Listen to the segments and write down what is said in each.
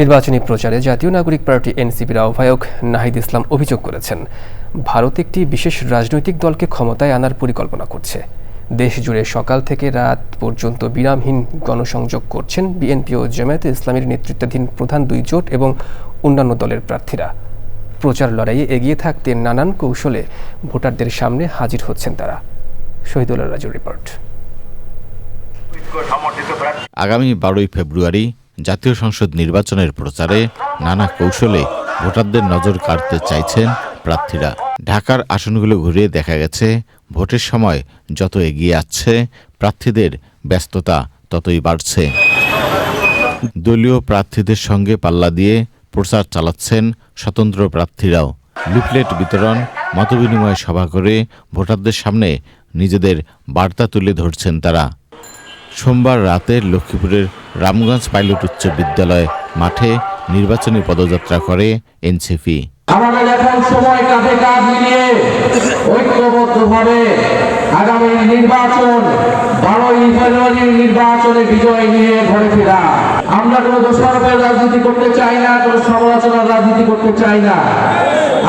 নির্বাচনী প্রচারে জাতীয় নাগরিক পার্টি এনসিপির আহ্বায়ক নাহিদ ইসলাম অভিযোগ করেছেন, ভারত একটি বিশেষ রাজনৈতিক দলকে ক্ষমতায় আনার পরিকল্পনা করছে। দেশ জুড়ে সকাল থেকে রাত পর্যন্ত বিরামহীন গণসংযোগ করছেন বিএনপি ও জামায়াতে ইসলামের নেতৃত্বাধীন প্রধান দুই জোট এবং অন্যান্য দলের প্রার্থীরা। প্রচার লড়াইয়ে এগিয়ে থাকতে নানান কৌশলে ভোটারদের সামনে হাজির হচ্ছেন তারা। শহীদুল্লাহ রাজুর রিপোর্ট। আগামী বারোই ফেব্রুয়ারি জাতীয় সংসদ নির্বাচনের প্রচারে নানা কৌশলে ভোটারদের নজর কাড়তে চাইছেন প্রার্থীরা। ঢাকার আসনগুলো ঘুরিয়ে দেখা গেছে, ভোটের সময় যত এগিয়ে আসছে, প্রার্থীদের ব্যস্ততা ততই বাড়ছে। দলীয় প্রার্থীদের সঙ্গে পাল্লা দিয়ে প্রচার চালাচ্ছেন স্বতন্ত্র প্রার্থীরাও। লিফলেট বিতরণ, মতবিনিময় সভা করে ভোটারদের সামনে নিজেদের বার্তা তুলে ধরছেন তারা। সোমবার রাতে লক্ষ্মীপুরের রামগঞ্জ পাইলট উচ্চ বিদ্যালয় মাঠে নির্বাচনী পদযাত্রা করে এনসিপি। আমাদের এখন সময় কাঁধে কাঁধ মিলিয়ে ঐক্যবদ্ধভাবে আগামী নির্বাচন, বারোই নির্বাচনে বিজয় নিয়ে ঘরে ফেরা। আমরা কোনো দোষারোপের রাজনীতি করতে চাই না, কোনো সমালোচনার রাজনীতি করতে চাই না।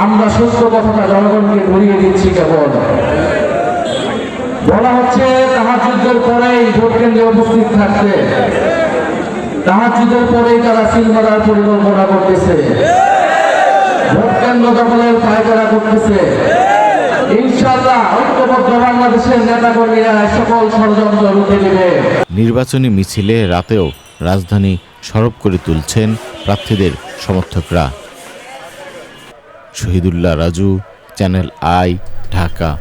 আমরা সত্য কথাটা জনগণকে ধরিয়ে দিচ্ছি কেবল। বলা হচ্ছে তাহার যুদ্ধের পরেই ভোট কেন্দ্রে উপস্থিত থাকতে। তাহার পরে তারা সিল মারার পরিকল্পনা করতেছে। ভোট কেন্দ্র দখলের করতেছে। নির্বাচনী মিছিলে রাতেও রাজধানী সরব করে তুলছেন প্রার্থীদের সমর্থকরা। Shahidullah Raju, channel I, Dhaka.